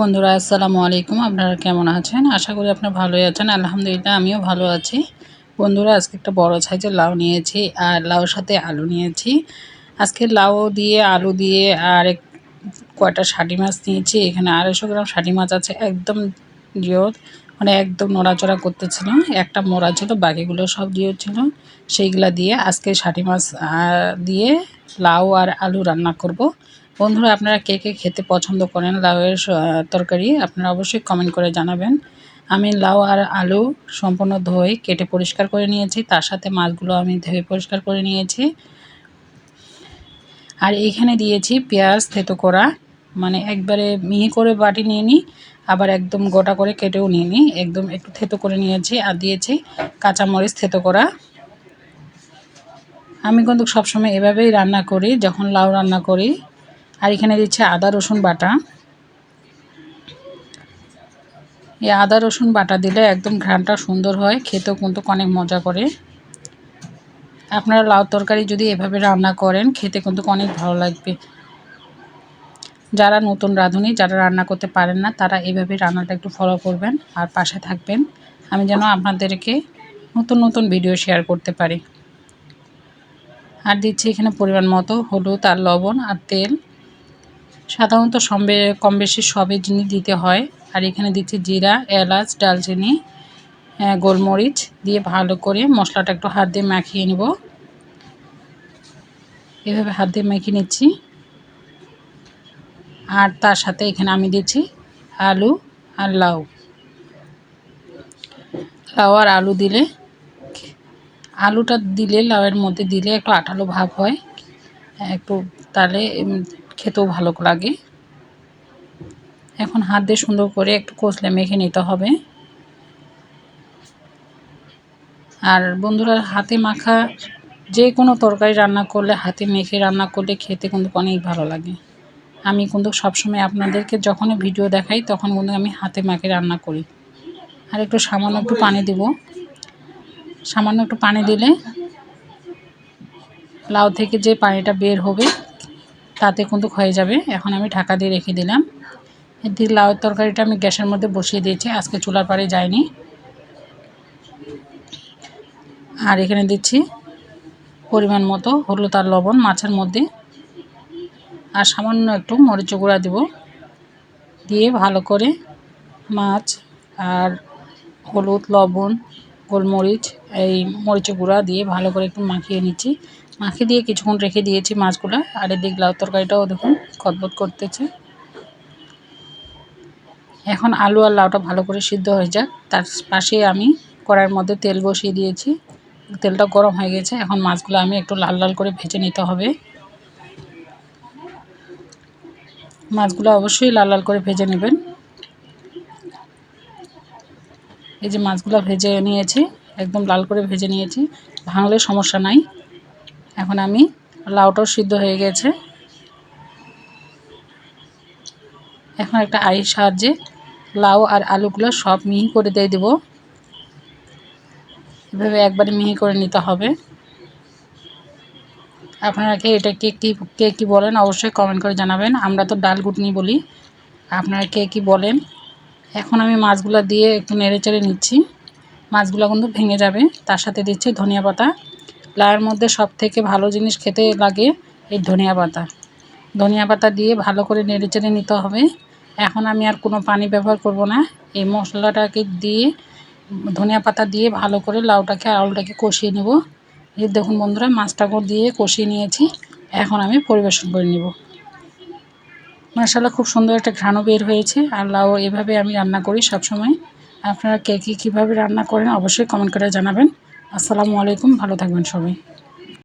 বন্ধুরা, আসসালামু আলাইকুম। আপনারা কেমন আছেন? আশা করি আপনারা ভালোই আছেন। আলহামদুলিল্লাহ, আমিও ভালো আছি। বন্ধুরা, আজকে একটা বড় সাইজের লাউ নিয়েছি আর লাউর সাথে আলু নিয়েছি। আজকে লাউ দিয়ে, আলু দিয়ে আর এক, কয়টা ষাটি মাছ নিয়েছি। এখানে আড়াইশো গ্রাম ষাটি মাছ আছে, একদম জিও মানে একদম নড়াচড়া করতেছিল। একটা মোড়া ছিল, বাকিগুলো সব জিও ছিল সেইগুলা দিয়ে আজকে ষাটি মাছ দিয়ে লাউ আর আলু রান্না করব। বন্ধুরা, আপনারা কে কে খেতে পছন্দ করেন লাউয়ের তরকারি, আপনারা অবশ্যই কমেন্ট করে জানাবেন। আমি লাউ আর আলু সম্পূর্ণ ধুয়ে কেটে পরিষ্কার করে নিয়েছি। তার সাথে মাছগুলো আমি ধুয়ে পরিষ্কার করে নিয়েছি। আর এখানে দিয়েছি পেঁয়াজ, থেতো করা। মানে একবারে মিহি করে বাটি নিয়ে নিই, আবার একদম গোটা করে কেটেও নিয়ে নিই। একদম একটু থেতো করে নিয়েছি আর দিয়েছি কাঁচামরিচ, থেতো করা। আমি কিন্তু সবসময় এভাবেই রান্না করি, যখন লাউ রান্না করি। আর এখানে দিচ্ছে আদা, রসুন বাটা। এই আদা, রসুন বাটা দিলে একদম ঘ্রানটা সুন্দর হয়, খেতেও কিন্তু অনেক মজা করে। আপনারা লাউ তরকারি যদি এভাবে রান্না করেন, খেতে কিন্তু অনেক ভালো লাগবে। যারা নতুন রাঁধুনি, যারা রান্না করতে পারেন না, তারা এভাবে রান্নাটা একটু ফলো করবেন আর পাশে থাকবেন। আমি যেন আপনাদেরকে নতুন নতুন ভিডিও শেয়ার করতে পারি। আর দিচ্ছি এখানে পরিমাণ মতো হলুদ আর লবণ আর তেল। সাধারণত সম্বে কম বেশি সবই জিনিস দিতে হয়। আর এখানে দিচ্ছি জিরা, এলাচ, ডালচিনি গোলমরিচ দিয়ে ভালো করে মশলাটা একটু হাত দিয়ে মাখিয়ে নেব। এভাবে হাত দিয়ে মেখে নিচ্ছি। আর তার সাথে এখানে আমি দিচ্ছি আলু আর লাউ। লাউ আর আলু দিলে, আলুটা দিলে, লাউয়ের মধ্যে দিলে একটু আঠালো ভাব হয়। একটু তাহলে খেতেও ভালো লাগে। এখন হাত দিয়ে সুন্দর করে একটু কষলে মেখে নিতে হবে। আর বন্ধুরা, হাতে মাখা যে কোনো তরকারি রান্না করলে, হাতে মেখে রান্না করলে খেতে কিন্তু অনেক ভালো লাগে। আমি কিন্তু সবসময় আপনাদেরকে যখনই ভিডিও দেখাই, তখন কিন্তু আমি হাতে মাখে রান্না করি। আর একটু সামান্য একটু পানি দেব। সামান্য একটু পানি দিলে লাউ থেকে যে পানিটা বের হবে, তাতে কিন্তু হয়ে যাবে। এখন আমি ঢাকা দিয়ে রেখে দিলাম। এদিকে লাউয়ের তরকারিটা আমি গ্যাসের মধ্যে বসিয়ে দিয়েছি। আজকে চুলার পাড়ে যায়নি। আর এখানে দিচ্ছি পরিমাণ মতো হলুদ আর লবণ মাছের মধ্যে। আর সামান্য একটু মরিচ গুঁড়া দেব। দিয়ে ভালো করে মাছ আর হলুদ, লবণ গোলমরিচ, এই মরিচ গুঁড়া দিয়ে ভালো করে একটু মাখিয়ে নিচ্ছি। মাখিয়ে দিয়ে কিছুক্ষণ রেখে দিয়েছি মাছগুলো। আর এদিক লাউ তরকারিটাও দেখুন খতবত করতেছে। এখন আলু আর লাউটা ভালো করে সিদ্ধ হয়ে যাক। তার পাশে আমি কড়াইয়ের মধ্যে তেল বসিয়ে দিয়েছি। তেলটা গরম হয়ে গেছে। এখন মাছগুলো আমি একটু লাল লাল করে ভেজে নিতে হবে। মাছগুলো অবশ্যই লাল লাল করে ভেজে নেবেন। এই যে মাছগুলো ভেজে নিয়েছি, একদম লাল করে ভেজে নিয়েছি, ভাঙলে সমস্যা নাই। এখন আমি লাউটাও সিদ্ধ হয়ে গেছে। এখন একটা আইয়ের সাহায্যে লাউ আর আলুগুলো সব মিহি করে দিয়ে দেবো। এভাবে একবারে মিহি করে নিতে হবে। আপনারা কে এটা কে কী কে কী বলেন অবশ্যই কমেন্ট করে জানাবেন। আমরা তো ডাল গুটনি বলি। আপনারা কে কী বলেন এখন আমি মাছগুলো দিয়ে একটু নেড়ে চেড়ে নিচ্ছি। মাছগুলো কিন্তু ভেঙে যাবে। তার সাথে দিচ্ছি ধনিয়া পাতা। লাউয়ের মধ্যে সব থেকে ভালো জিনিস খেতে লাগে এই ধনিয়া পাতা। ধনিয়া পাতা দিয়ে ভালো করে নেড়ে চেড়ে নিতে হবে। এখন আমি আর কোনো পানি ব্যবহার করব না। এই মশলাটাকে দিয়ে, ধনিয়া পাতা দিয়ে ভালো করে লাউটাকে, আলুটাকে কষিয়ে নেব। এই দেখুন বন্ধুরা মাছটাকে দিয়ে কষিয়ে নিয়েছি। এখন আমি পরিবেশন করে নেব। মশালা খুব সুন্দর একটা ঘ্রাণও বের হয়েছে। আর লাউ এভাবে আমি রান্না করি সবসময়। আপনারা কে কী, কীভাবে রান্না করেন অবশ্যই কমেন্ট করে জানাবেন। আসসালামু আলাইকুম, ভালো থাকবেন সবাই।